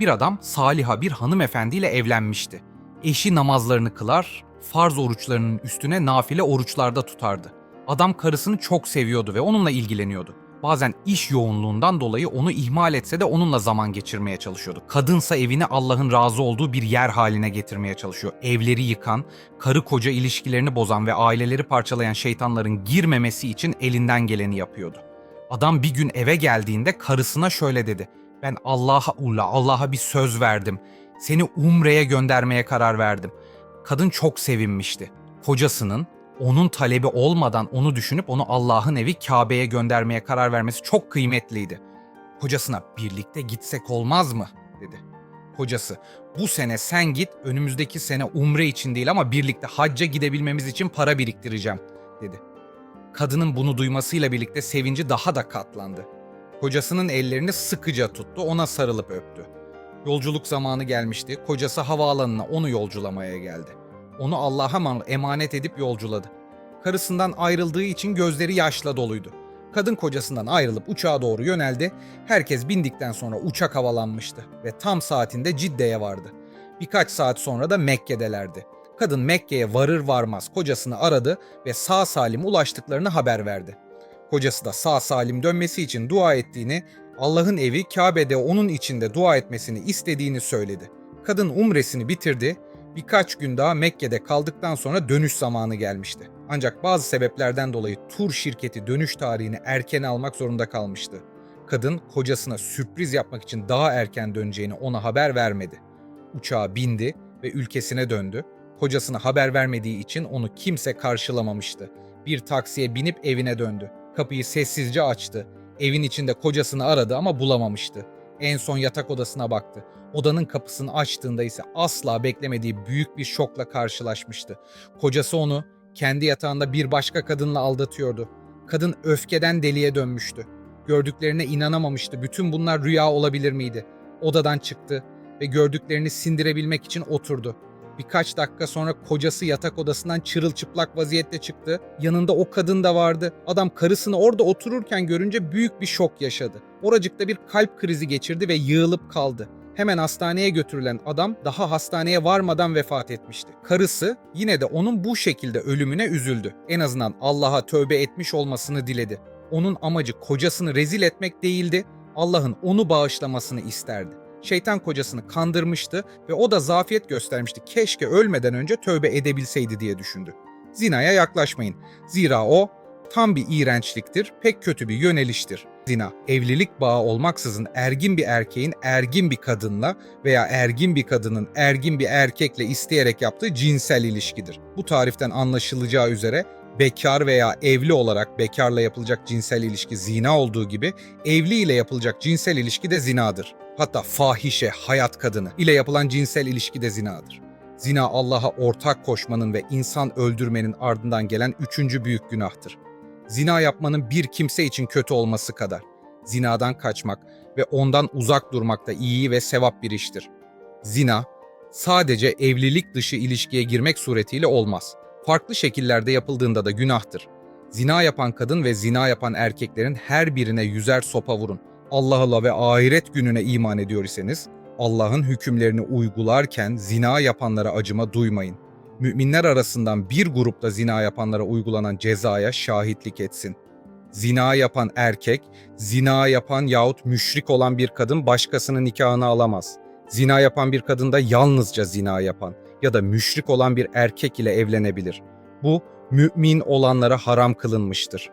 Bir adam Saliha bir hanımefendiyle evlenmişti. Eşi namazlarını kılar, farz oruçlarının üstüne nafile oruçlarda tutardı. Adam karısını çok seviyordu ve onunla ilgileniyordu. Bazen iş yoğunluğundan dolayı onu ihmal etse de onunla zaman geçirmeye çalışıyordu. Kadınsa evini Allah'ın razı olduğu bir yer haline getirmeye çalışıyor. Evleri yıkan, karı koca ilişkilerini bozan ve aileleri parçalayan şeytanların girmemesi için elinden geleni yapıyordu. Adam bir gün eve geldiğinde karısına şöyle dedi. Ben Allah'a ulla, Allah'a bir söz verdim. Seni Umre'ye göndermeye karar verdim. Kadın çok sevinmişti. Kocasının onun talebi olmadan onu düşünüp onu Allah'ın evi Kabe'ye göndermeye karar vermesi çok kıymetliydi. Kocasına birlikte gitsek olmaz mı? dedi. Kocası bu sene sen git önümüzdeki sene umre için değil ama birlikte hacca gidebilmemiz için para biriktireceğim dedi. Kadının bunu duymasıyla birlikte sevinci daha da katlandı. Kocasının ellerini sıkıca tuttu, ona sarılıp öptü. Yolculuk zamanı gelmişti. Kocası havaalanına onu yolculamaya geldi. Onu Allah'a man- emanet edip yolculadı. Karısından ayrıldığı için gözleri yaşla doluydu. Kadın kocasından ayrılıp uçağa doğru yöneldi. Herkes bindikten sonra uçak havalanmıştı ve tam saatinde Cidde'ye vardı. Birkaç saat sonra da Mekke'delerdi. Kadın Mekke'ye varır varmaz kocasını aradı ve sağ salim ulaştıklarını haber verdi. Kocası da sağ salim dönmesi için dua ettiğini, Allah'ın evi Kabe'de onun içinde dua etmesini istediğini söyledi. Kadın umresini bitirdi, birkaç gün daha Mekke'de kaldıktan sonra dönüş zamanı gelmişti. Ancak bazı sebeplerden dolayı tur şirketi dönüş tarihini erken almak zorunda kalmıştı. Kadın kocasına sürpriz yapmak için daha erken döneceğini ona haber vermedi. Uçağa bindi ve ülkesine döndü. Kocasına haber vermediği için onu kimse karşılamamıştı. Bir taksiye binip evine döndü. Kapıyı sessizce açtı. Evin içinde kocasını aradı ama bulamamıştı. En son yatak odasına baktı. Odanın kapısını açtığında ise asla beklemediği büyük bir şokla karşılaşmıştı. Kocası onu kendi yatağında bir başka kadınla aldatıyordu. Kadın öfkeden deliye dönmüştü. Gördüklerine inanamamıştı. Bütün bunlar rüya olabilir miydi? Odadan çıktı ve gördüklerini sindirebilmek için oturdu. Birkaç dakika sonra kocası yatak odasından çırılçıplak vaziyette çıktı. Yanında o kadın da vardı. Adam karısını orada otururken görünce büyük bir şok yaşadı. Oracıkta bir kalp krizi geçirdi ve yığılıp kaldı. Hemen hastaneye götürülen adam daha hastaneye varmadan vefat etmişti. Karısı yine de onun bu şekilde ölümüne üzüldü. En azından Allah'a tövbe etmiş olmasını diledi. Onun amacı kocasını rezil etmek değildi, Allah'ın onu bağışlamasını isterdi. Şeytan kocasını kandırmıştı ve o da zafiyet göstermişti. Keşke ölmeden önce tövbe edebilseydi diye düşündü. Zinaya yaklaşmayın. Zira o tam bir iğrençliktir, pek kötü bir yöneliştir. Zina, evlilik bağı olmaksızın ergin bir erkeğin ergin bir kadınla veya ergin bir kadının ergin bir erkekle isteyerek yaptığı cinsel ilişkidir. Bu tariften anlaşılacağı üzere bekar veya evli olarak bekarla yapılacak cinsel ilişki zina olduğu gibi evli ile yapılacak cinsel ilişki de zinadır. Hatta fahişe, hayat kadını ile yapılan cinsel ilişki de zinadır. Zina Allah'a ortak koşmanın ve insan öldürmenin ardından gelen üçüncü büyük günahtır. Zina yapmanın bir kimse için kötü olması kadar. Zinadan kaçmak ve ondan uzak durmak da iyi ve sevap bir iştir. Zina sadece evlilik dışı ilişkiye girmek suretiyle olmaz. Farklı şekillerde yapıldığında da günahtır. Zina yapan kadın ve zina yapan erkeklerin her birine yüzer sopa vurun. Allah'la ve ahiret gününe iman ediyor iseniz, Allah'ın hükümlerini uygularken zina yapanlara acıma duymayın. Müminler arasından bir grupta zina yapanlara uygulanan cezaya şahitlik etsin. Zina yapan erkek, zina yapan yahut müşrik olan bir kadın başkasının nikahını alamaz. Zina yapan bir kadın da yalnızca zina yapan ya da müşrik olan bir erkek ile evlenebilir. Bu mümin olanlara haram kılınmıştır.